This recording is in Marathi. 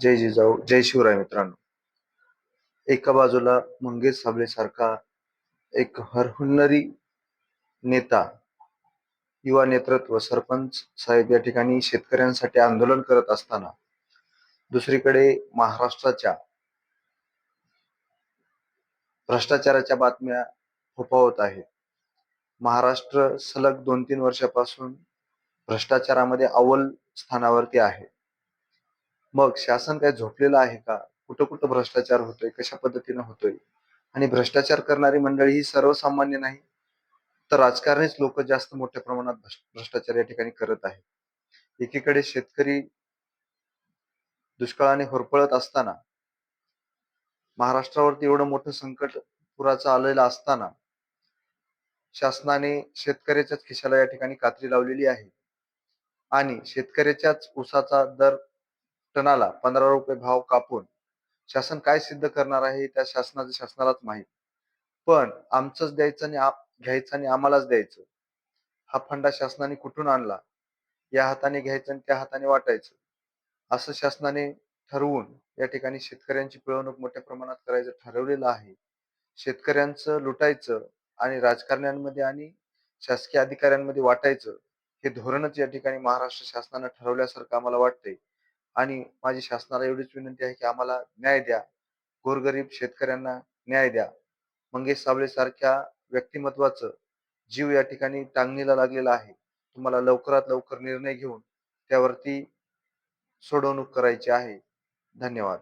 जय जिजाऊ जय शिवराय मित्रांनो. एका बाजूला मंगेश साबळे सारखा एक हरहुन्नरी नेता युवा नेतृत्व सरपंच साहेब या ठिकाणी शेतकऱ्यांसाठी आंदोलन करत असताना दुसरीकडे महाराष्ट्राच्या भ्रष्टाचाराच्या बातम्या फोफावत आहेत. महाराष्ट्र सलग दोन तीन वर्षापासून भ्रष्टाचारामध्ये अव्वल स्थानावरती आहे. मग शासन काय झोपलेलं आहे का? कुठं कुठं भ्रष्टाचार होतोय? कशा पद्धतीनं होतोय? आणि भ्रष्टाचार करणारी मंडळी ही सर्वसामान्य नाही तर राजकारणीच लोक जास्त मोठ्या प्रमाणात भ्रष्टाचार या ठिकाणी करत आहेत. एकीकडे शेतकरी दुष्काळाने होरपळत असताना महाराष्ट्रावरती एवढं मोठं संकट पुराचं आलेलं असताना शासनाने शेतकऱ्याच्याच खिशाला या ठिकाणी कात्री लावलेली आहे. आणि शेतकऱ्याच्याच ऊसाचा दर टनाला पंधरा रुपये भाव कापून शासन काय सिद्ध करणार आहे त्या शासनाचं शासनालाच माहीत. पण आमचंच द्यायचं आणि घ्यायचं आणि आम्हालाच द्यायचं. हा फंडा शासनाने कुठून आणला? या हाताने घ्यायचं आणि त्या हाताने वाटायचं. असं शासनाने ठरवून या ठिकाणी शेतकऱ्यांची पिळवणूक मोठ्या प्रमाणात करायचं ठरवलेलं आहे. शेतकऱ्यांचं लुटायचं आणि राजकारण्यांमध्ये आणि शासकीय अधिकाऱ्यांमध्ये वाटायचं हे धोरणच या ठिकाणी महाराष्ट्र शासनानं ठरवल्यासारखं आम्हाला वाटतंय. आणि माझी शासनाला एवढीच विनंती आहे की आम्हाला न्याय द्या. गोरगरीब शेतकऱ्यांना न्याय द्या. मंगेश साबळे सारख्या व्यक्तिमत्वाचं जीव या ठिकाणी टांगणीला लागलेला आहे. तुम्हाला लवकरात लवकर निर्णय घेऊन त्यावरती सोडवणूक करायची आहे. धन्यवाद.